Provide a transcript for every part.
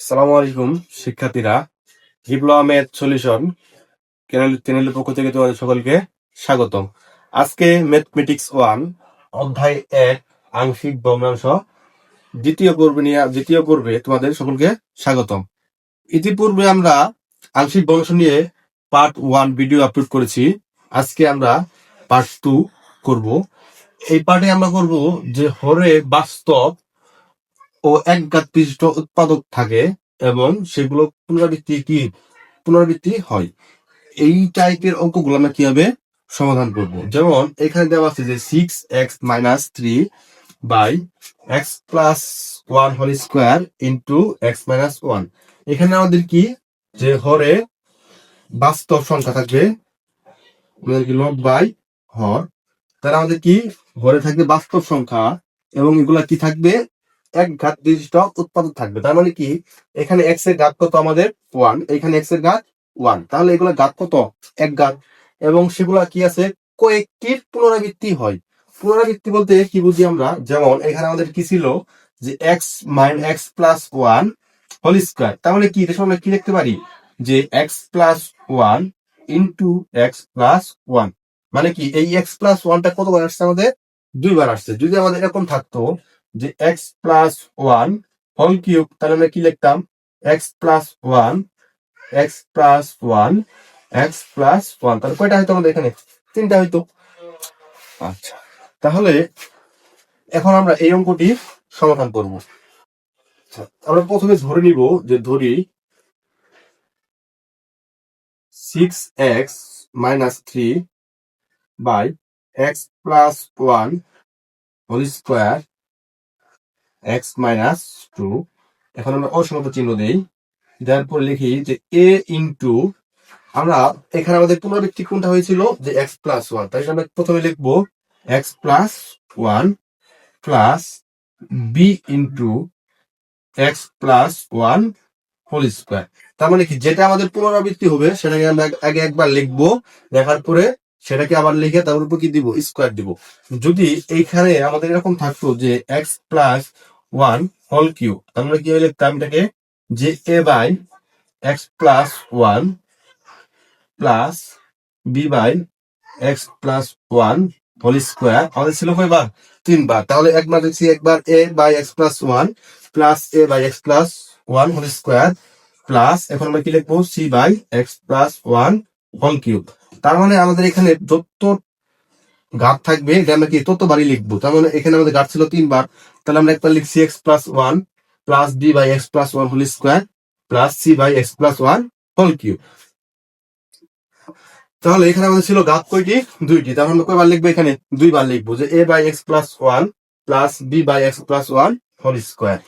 সালামু আলাইকুম, শিক্ষার্থীরা। ডিপ্লোমা ম্যাথ সলিউশন, চ্যানেল, চ্যানেলের পক্ষ থেকে তোমাদের সকলকে স্বাগতম। আজকে ম্যাথমেটিক্স ওয়ান, অধ্যায় এক, আংশিক ভগ্নাংশ, দ্বিতীয় পর্বে নিয়ে, দ্বিতীয় পর্বে তোমাদের সকলকে স্বাগতম। ইতিপূর্বে আমরা আংশিক ভগ্নাংশ নিয়ে পার্ট ওয়ান ভিডিও আপলোড করেছি। আজকে আমরা পার্ট টু করব। এই পার্টে আমরা করব যে হরে বাস্তব ও একঘাত বিশিষ্ট উৎপাদক থাকে এবং সেগুলো পুনরাবৃত্তি কি? পুনরাবৃত্তি হয়। এই টাইপের অঙ্কগুলো আমরা কীভাবে সমাধান করব? যেমন এখানে দেওয়া আছে যে six x minus three by x plus one whole square into x minus one এখানে আমাদের কি? যে হরে বাস্তব সংখ্যা থাকবে, আমাদের কি লব বাই হর। তারা আমাদের কি? হরে থাকবে বাস্তব সংখ্যা এবং এগুলা কি থাকবে? এক ঘাত বিশিষ্ট উৎপাদক থাকবে। তার মানে কি? এখানে এক্সের ঘাত কত আমাদের? ওয়ান এখানে এক্সের ঘাত ওয়ান তাহলে এগুলা ঘাত কত? এক ঘাত। এবং সেগুলা কি আছে? কয়েকটির পুনরাবৃত্তি হয়। পুনরাবৃত্তি বলতে কি বুঝি আমরা? যেমন এখানে আমাদের কি ছিল? যে x minus x plus one whole square তাহলে কি? এটা আমরা কি লিখতে পারি? যে x plus one into x plus one মানে কি? এই এক্স প্লাস ওয়ানটা কতবার আসছে আমাদের? দুইবার আসছে। যদি আমাদের এরকম থাকতো যে x plus one whole cube তাহলে আমরা কি লিখতাম? X plus one x plus one x plus one তাহলে কয়টা হয়তো আমাদের এখানে? তিনটা হয়তো আচ্ছা তাহলে এখন আমরা এই অঙ্কটি সমাধান করব। আচ্ছা, আমরা প্রথমে ধরে নিব যে ধরি six x minus three by x plus one whole square x minus two এখন আমরা অসমতা চিহ্ন দেই। দেওয়ার পর লিখি যে এ ইন্টু আমরা এখানে আমাদের পুনরাবৃত্তি কোনটা হয়েছিল? যে এক্স প্লাস ওয়ান তাই আমরা প্রথমে লিখব x plus one plus b into x plus one whole square তার মানে কি? যেটা আমাদের পুনরাবৃত্তি হবে, সেটাকে আমরা আগে একবার লিখব। লেখার পরে সেটাকে আবার লিখে তার উপর কি দিব? স্কোয়ার দিব। যদি এইখানে আমাদের এরকম থাকতো যে x plus one whole cube আমরা কি লিখতাম এটাকে যে a by x plus one plus b by x plus one whole square আমাদের ছিল কয়বার? তিনবার। তাহলে একবার দেখছি একবার a by x plus one plus a by x plus one whole square plus এখন আমরা কি লিখব? C by x plus one whole cube তার মানে আমাদের এখানে যত ঘাত থাকবে, এটা আমরা কি ততবারই লিখব? তার মানে এখানে আমাদের ঘাত ছিল তিনবার। তাহলে আমরা একবার লিখছি x plus one plus b by x plus one whole square plus c by x plus one whole cube তাহলে এখানে আমাদের ছিল ঘাত কয়টি? দুইটি। তাহলে আমরা কয়বার লিখব এখানে? দুইবার লিখব যে a by x plus one plus b by x plus one whole square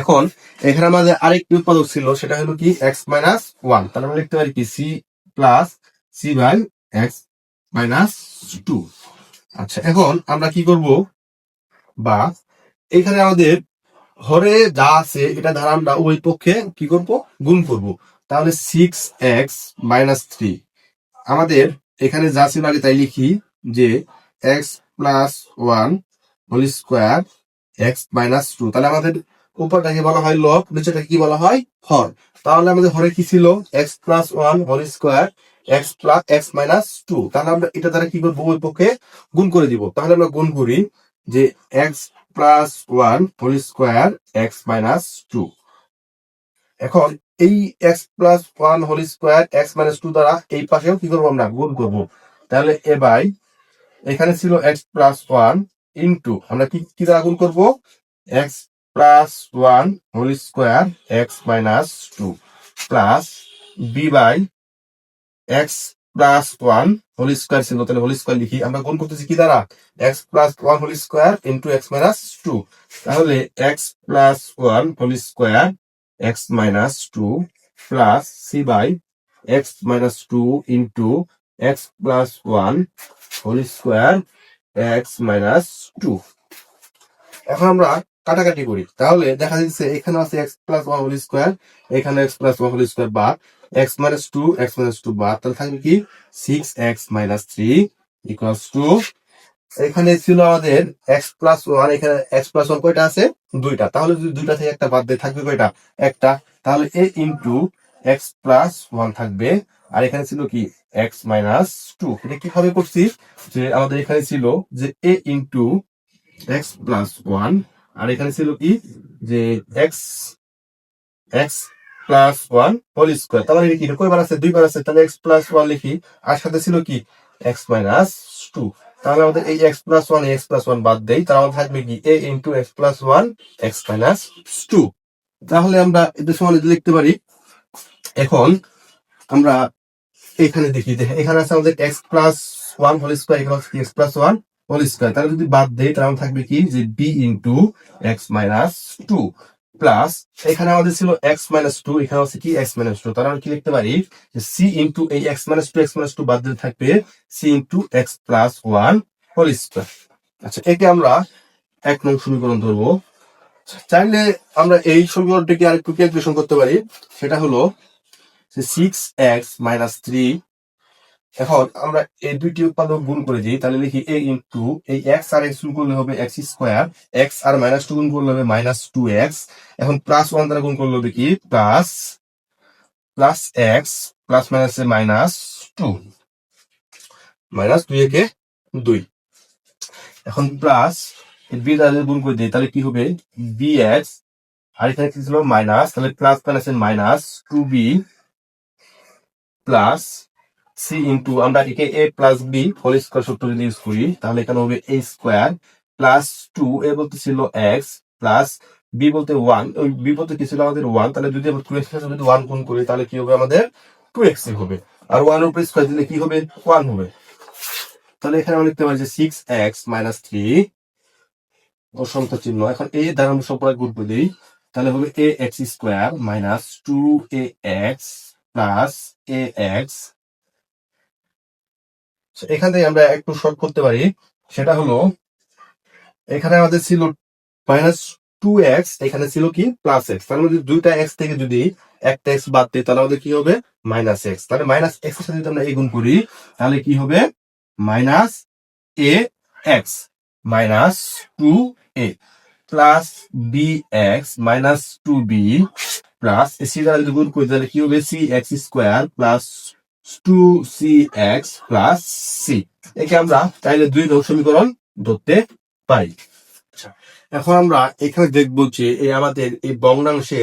এখন এখানে আমাদের আরেকটি উৎপাদক ছিল, সেটা হলো কি? এক্স মাইনাস ওয়ান তাহলে আমরা লিখতে পারি কি? C plus c by x minus two আচ্ছা এখন আমরা কি করব? বা এখানে আমাদের হরে যা আছে, এটা দ্বারা আমরা ওই পক্ষে কি করব? গুণ করব। তাহলে সিক্স এক্স মাইনাস থ্রি আমাদের এখানে যা ছিল আগে তাই লিখি যে x plus one whole square x minus two তাহলে আমাদের উপরটাকে বলা হয় লব নিচেটাকে কি বলা হয়? হর। তাহলে আমাদের হরে কি ছিল? X plus one whole square x plus x minus two তাহলে আমরা এটা দ্বারা কি করব? পক্ষে গুণ করে দিব। তাহলে আমরা গুণ করি যে x plus one whole square x minus two এখন এই x plus one whole square x minus two দ্বারা এই পাশেও কি করব আমরা? গুণ করব। তাহলে এ বাই এখানে ছিল এক্স প্লাস ওয়ান ইন্টু আমরা কি কি দ্বারা গুণ করব? X plus one whole square x minus two plus b by x plus one whole square ছিল তাহলে হোল স্কোয়ার লিখি, আমরা গুণ করতেছি কি দ্বারা? X plus one whole square into x minus two. তাহলে x plus one whole square x minus two plus c by x minus two into x plus one whole square x minus two. এখন আমরা কাটাকাটি করি। তাহলে দেখা যাচ্ছে এখানে আছে x plus one whole square এখানে x plus one whole square বা x minus two x minus two বা তাহলে থাকবে কি? Six x minus three equals two এখানে ছিল আমাদের এক্স প্লাস ওয়ান এখানে এক্স প্লাস ওয়ান কয়টা আছে? দুইটা। তাহলে যদি দুইটা থেকে একটা বাদ দিয়ে, থাকবে কয়টা? একটা। তাহলে a into x plus one থাকবে। আর এখানে ছিল কি? এক্স মাইনাস টু এটা কীভাবে করছি? যে আমাদের এখানে ছিল যে a into x plus one আর এখানে ছিল কি? যে x x plus one whole square তাহলে এটা এটা কয়বার আছে? দুইবার আছে। তাহলে এক্স প্লাস ওয়ান লিখি। আর সাথে ছিল কি? এক্স মাইনাস টু তাহলে আমাদের এই x plus one x plus one বাদ দেই। তাহলে আমাদের থাকবে কি? A into x plus one x minus two তাহলে আমরা এদের সমান এটা লিখতে পারি। এখন আমরা এখানে দেখি এখানে আছে আমাদের x plus one whole square এখানে x plus one whole square. তাহলে যদি বাদ দেই, তাহলে থাকবে কি? যে b into x minus two plus এখানে আমাদের ছিল এক্স মাইনাস টু এখানে হচ্ছে কি? এক্স মাইনাস টু তাহলে আমরা কি লিখতে পারি? যে সি ইন্টু এই x minus two x minus two বাদ দিলে থাকবে c into x plus one whole square. আচ্ছা একে আমরা এক নং সমীকরণ ধরবো। চাইলে আমরা এই সমীকরণটিকে আরেকটু ক্যালকুলেশন করতে পারি। সেটা হলো সিক্স এক্স মাইনাস থ্রি এখন আমরা এই দুইটি উৎপাদক গুণ করে দিই, তাহলে লিখি এ ইন্টু এই এক্স আর এক্স করলে হবে এক্স স্কোয়ার এক্স আর মাইনাস টু গুণ করলে হবে মাইনাস টু এক্স এখন প্লাস ওয়ান দ্বারা গুণ করলে হবে কি? Plus plus x plus minus minus two minus দুই একে দুই। এখন প্লাস বি দ্বারা গুণ করে দিই, তাহলে কি হবে? বি এক্স আর এখানে কি ছিল? মাইনাস তাহলে plus minus minus two b plus c into আমরা একে a plus b whole square সূত্র যদি ইউজ করি, তাহলে এখানে হবে a square plus two a বলতে ছিল এক্স প্লাস বি বলতে ওয়ান ওই বি বলতে কি ছিল আমাদের ওয়ান তাহলে যদি আমরা টু এক্স যদি ওয়ান গুণ করি, তাহলে কি হবে আমাদের টু এক্স হবে। আর ওয়ান উপর স্কোয়ার দিলে কি হবে? ওয়ান হবে। তাহলে এখানে আমরা লিখতে পারি যে সিক্স এক্স মাইনাস থ্রি অসংখ্য চিহ্ন। এখন এই দ্বারা আমরা সম্পর্কে গুণ করে দিই, তাহলে হবে a x square minus two a x plus a x এখান থেকে আমরা একটু শর্ট করতে পারি। সেটা হলো, এখানে আমাদের ছিল মাইনাস টু এক্স এখানে ছিল কি? প্লাস এক্স তাহলে দুইটা এক্স থেকে যদি একটা এক্স বাদ দিই, তাহলে আমাদের কি হবে? মাইনাস এক্স তাহলে মাইনাস এক্সের সাথে যদি আমরা এই গুণ করি, তাহলে কি হবে? Minus a x minus two a plus b x minus two b plus c দ্বারা যদি গুণ করি, তাহলে কি হবে? C x square plus two c x plus c একে আমরা চাইলে দুই নং সমীকরণ ধরতে পারি। আচ্ছা, এখন আমরা এখানে দেখব যে এই আমাদের এই ভগ্নাংশে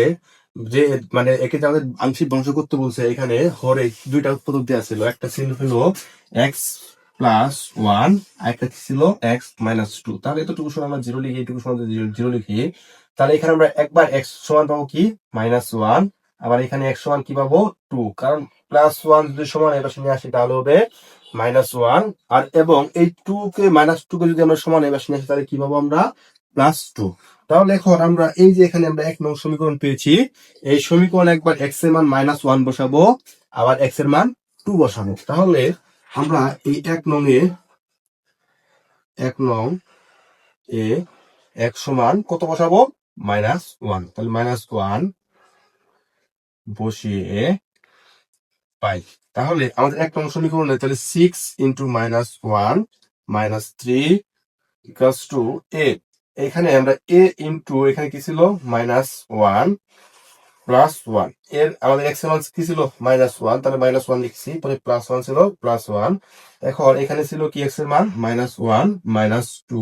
যে মানে একে যে আমাদের আংশিক বংশ করতে বলছে এখানে হরে দুইটা উৎপাদক দেওয়া ছিল। একটা ছিল হলো এক্স প্লাস ওয়ান একটা ছিল এক্স মাইনাস টু তাহলে এতটুকু সময় আমরা জিরো লিখি এটুকু সময় জিরো লিখি তাহলে এখানে আমরা একবার এক্স সমান পাবো কি? মাইনাস ওয়ান আবার এখানে এক্স সমান কি পাবো? টু কারণ প্লাস ওয়ান যদি সমান এবার নিয়ে আসি তাহলে হবে মাইনাস ওয়ান আর এবং এই টু কে মাইনাস টু কে যদি আমরা সমান এবার নিয়ে আসি তাহলে কি পাবো আমরা? প্লাস টু তাহলে এখন আমরা এই যে এখানে আমরা এক নং সমীকরণ পেয়েছি, এই সমীকরণ একবার এক্সের মান মাইনাস ওয়ান বসাবো, আবার এক্সের মান টু বসাবো। তাহলে আমরা এই এক নং এ এক নং এ এক সমান কত বসাবো? মাইনাস ওয়ান তাহলে মাইনাস ওয়ান বসিয়ে পাই। তাহলে আমাদের এক নং সমীকরণে তাহলে six into minus one minus three equals two a এখানে আমরা এ ইন্টু এখানে কি ছিল? মাইনাস ওয়ান প্লাস ওয়ানের আমাদের এক্স মান কি ছিল? মাইনাস ওয়ান তাহলে মাইনাস ওয়ান লিখছি, পরে প্লাস ওয়ান ছিল প্লাস ওয়ান এখন এখানে ছিল কি এক্সের মান? Minus one minus two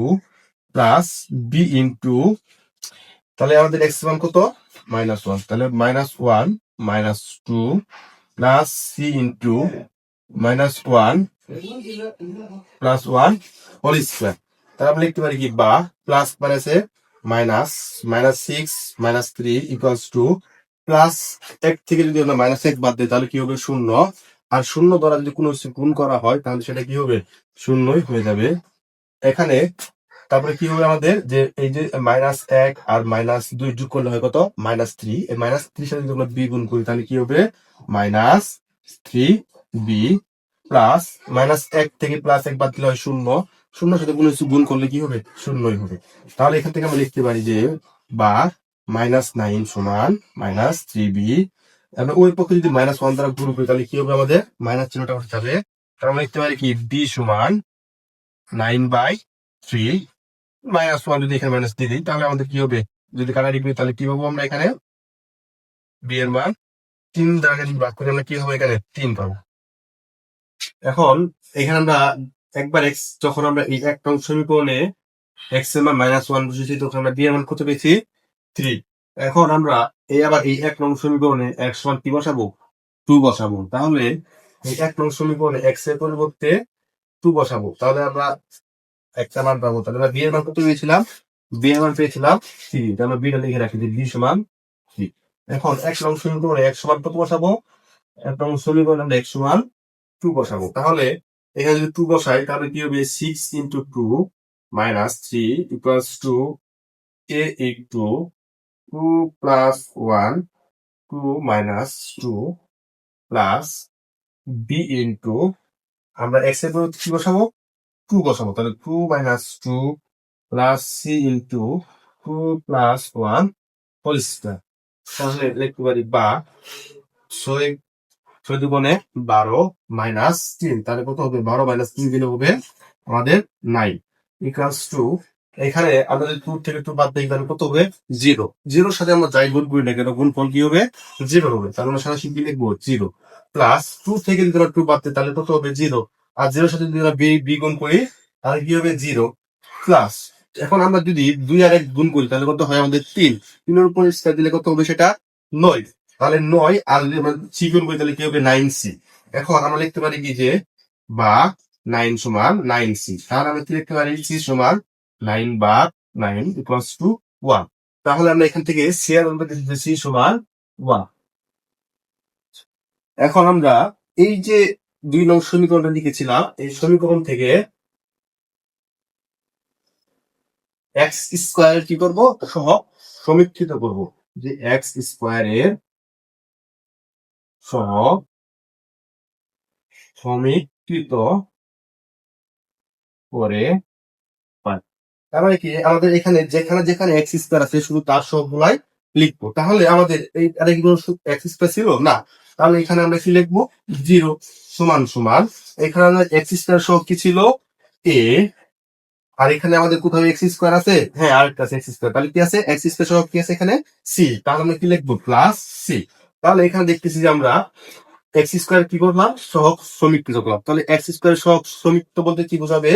plus b into তাহলে আমাদের এক্স মান কত? মাইনাস ওয়ান তাহলে minus one minus two plus c into minus one plus one whole square তাহলে আমরা লিখতে পারি কি, বা প্লাস মাইনাসে minus minus six minus three equals two plus এক থেকে যদি আমরা মাইনাস এক বাদ দিই, তাহলে কি হবে? শূন্য। আর শূন্য দ্বারা যদি কোনো গুণ করা হয়, তাহলে সেটা কি হবে? শূন্যই হয়ে যাবে। এখানে তারপরে কি হবে আমাদের? যে এই যে মাইনাস এক আর মাইনাস দুই যোগ করলে হয় কত? Minus three. এই মাইনাস থ্রি সাথে যদি আমরা বি গুণ করি, তাহলে কি হবে? Minus three b plus minus এক থেকে প্লাস এক বাদ দিলে হয় শূন্য। শূন্য সাথে কিছু গুণ করলে কি হবে? শূন্যই হবে। তাহলে এখান থেকে আমরা লিখতে পারি যে বা মাইনাস নাইন সমান মাইনাস থ্রি বি। আমরা ওই পক্ষে যদি মাইনাস ওয়ান দ্বারা গুণ করি, তাহলে কি হবে আমাদের? মাইনাস চিহ্নটা উঠে যাবে তাহলে আমরা লিখতে পারি কি? বি সমান nine by three minus one যদি এখানে মাইনাস দিয়ে দিই, তাহলে আমাদের কি হবে? যদি কাটারি করি তাহলে কি পাবো আমরা এখানে? বি এর মান তিন দ্বারা যদি ভাগ করি, আমরা কি হবে এখানে? তিন পাবো। এখন এখানে আমরা একবার এক্স যখন আমরা এই এক নং সমীকরণে এক্সের মান মাইনাস ওয়ান বসেছি, তখন আমরা বি এর মান কত পেয়েছি থ্রি এখন আমরা এই আবার এই এক নং সমীকরণে এক্স ওয়ান কি বসাবো? টু বসাবো। তাহলে এই এক নং সমীকরণে এক্সের পরিবর্তে টু বসাবো। তাহলে আমরা একটা মান পাবো। তাহলে আমরা বি এর মান কত পেয়েছিলাম? বি এর মান পেয়েছিলাম থ্রি তাহলে বিটা লিখে রাখি যে বি সমান থ্রি এখন এক নং সমীকরণে এক সমান কত বসাবো? এক নং সমীকরণে আমরা এক সমান টু বসাবো। তাহলে এখানে যদি টু বসাই, তাহলে কি হবে? Six into two minus three equals two a into two plus one two minus two plus b into আমরা এক্সের পরিবর্তে কি বসাবো? টু বসাবো তাহলে two minus two plus c into two plus one square তাহলে লিখতে পারি বা ছয় ছয় দুগুণে বারো মাইনাস তিন। তাহলে কত হবে? বারো মাইনাস তিন দিলে হবে আমাদের নাইন ইকুয়ালস টু এখানে যদি টু থেকে টু বাদ দিই তাহলে কত হবে? জিরো জিরোর সাথে আমরা যাই গুণ করি না কেন? গুণ ফল কি হবে? জিরো হবে। তাহলে আমরা সরাসরি কি লিখব জিরো প্লাস টু থেকে যদি আমরা টু বাদ দিই, তাহলে কত হবে? জিরো আর জিরোর সাথে যদি আমরা বি করি, তাহলে কি হবে? জিরো প্লাস এখন আমরা যদি দুই আর এক গুণ করি, তাহলে কত হয়? আমাদের তিন। তিনের উপর স্কয়ার দিলে কত হবে সেটা? নয়। তাহলে নয়, আর যদি আমরা সি গুণ করি, তাহলে কি হবে? নাইন সি এখন আমরা লিখতে পারি কি যে, বা নাইন সমান নাইন সি তাহলে আমরা কি লিখতে পারি? সি সমান নাইন বা নাইন ইকুয়ালস টু ওয়ান তাহলে আমরা এখান থেকে সি আর সি সমান ওয়ান এখন আমরা এই যে দুই নং সমীকরণটা লিখেছিলাম। এই সমীকরণ থেকে এক্স স্কোয়ার কি করব? সহ সমীক্ষিত করব। যে এক্স স্কোয়ারের সহ সমীকৃত করে তার মানে কি? আমাদের এখানে যেখানে যেখানে এক্স স্কোয়ার আছে, শুধু তার সবগুলাই লিখব। তাহলে আমাদের এই আরে কি এক্স স্কোয়ার ছিল? না। তাহলে এখানে আমরা কি লিখব? জিরো সমান সমান। এখানে আমাদের এক্স স্কোয়ার সহ কি ছিল? এ আর এখানে আমাদের কোথাও এক্স স্কোয়ার আছে? হ্যাঁ আর একটা এক্স স্কোয়ার তাহলে কি আছে? এক্স স্কোয়ার সহ কি আছে এখানে? সি তাহলে আমরা কি লিখব? প্লাস সি তাহলে এখানে দেখতেছি যে আমরা এক্স স্কোয়ার কি করলাম? সহগ সমীকৃত করলাম। তাহলে এক্স স্কোয়ার সহগ সমীকৃত বলতে কি বোঝাবে?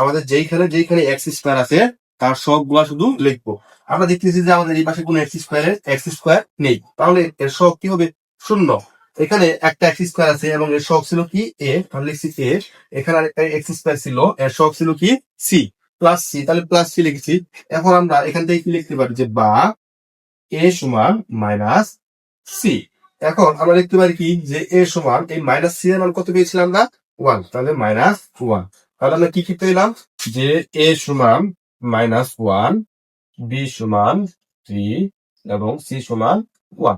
আমাদের যেইখানে যেইখানে এক্স স্কোয়ার আছে, তার সহগগুলা শুধু লিখব। আমরা দেখতেছি যে আমাদের এই পাশে কোনো এক্স স্কোয়ারের এক্স স্কোয়ার নেই। তাহলে এর সহগ কি হবে? শূন্য। এখানে একটা এক্স স্কোয়ার আছে এবং এর শখ ছিল কি এ তাহলে লিখছি এ এখানে আরেকটা এক্স স্কোয়ার ছিল, এর শখ ছিল কি সি প্লাস সি তাহলে প্লাস সি লিখেছি। এখন আমরা এখান থেকে কি লিখতে পারি? যে বা এ সমান মাইনাস সি এখন আমরা লিখতে পারি কি? যে এ সমান, এই মাইনাস সি এর মান কত পেয়েছিলাম না ওয়ান তাহলে মাইনাস ওয়ান তাহলে আমরা কি কি পেলাম যে এ সমান মাইনাস ওয়ান বি সমান থ্রি এবং সি সমান ওয়ান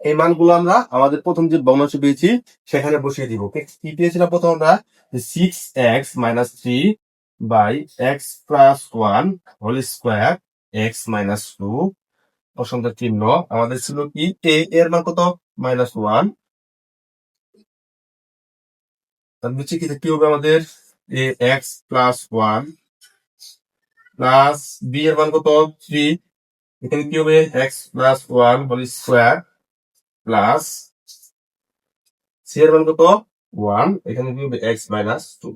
এই মানগুলো আমরা আমাদের প্রথম যে ভগ্নাংশ পেয়েছি, সেখানে বসিয়ে দিব। কি পেয়েছিলাম প্রথম আমরা? Six x minus three by x plus one whole square x minus two অসংখ্য চিহ্ন। আমাদের ছিল কি? এ এর মান কত? মাইনাস ওয়ান তার নিচে কি কি হবে আমাদের? A x plus one plus B এর মান কত? থ্রি এখানে কি হবে? X plus one whole square plus C এর মান কত? ওয়ান এখানে কি হবে এক্স মাইনাস টু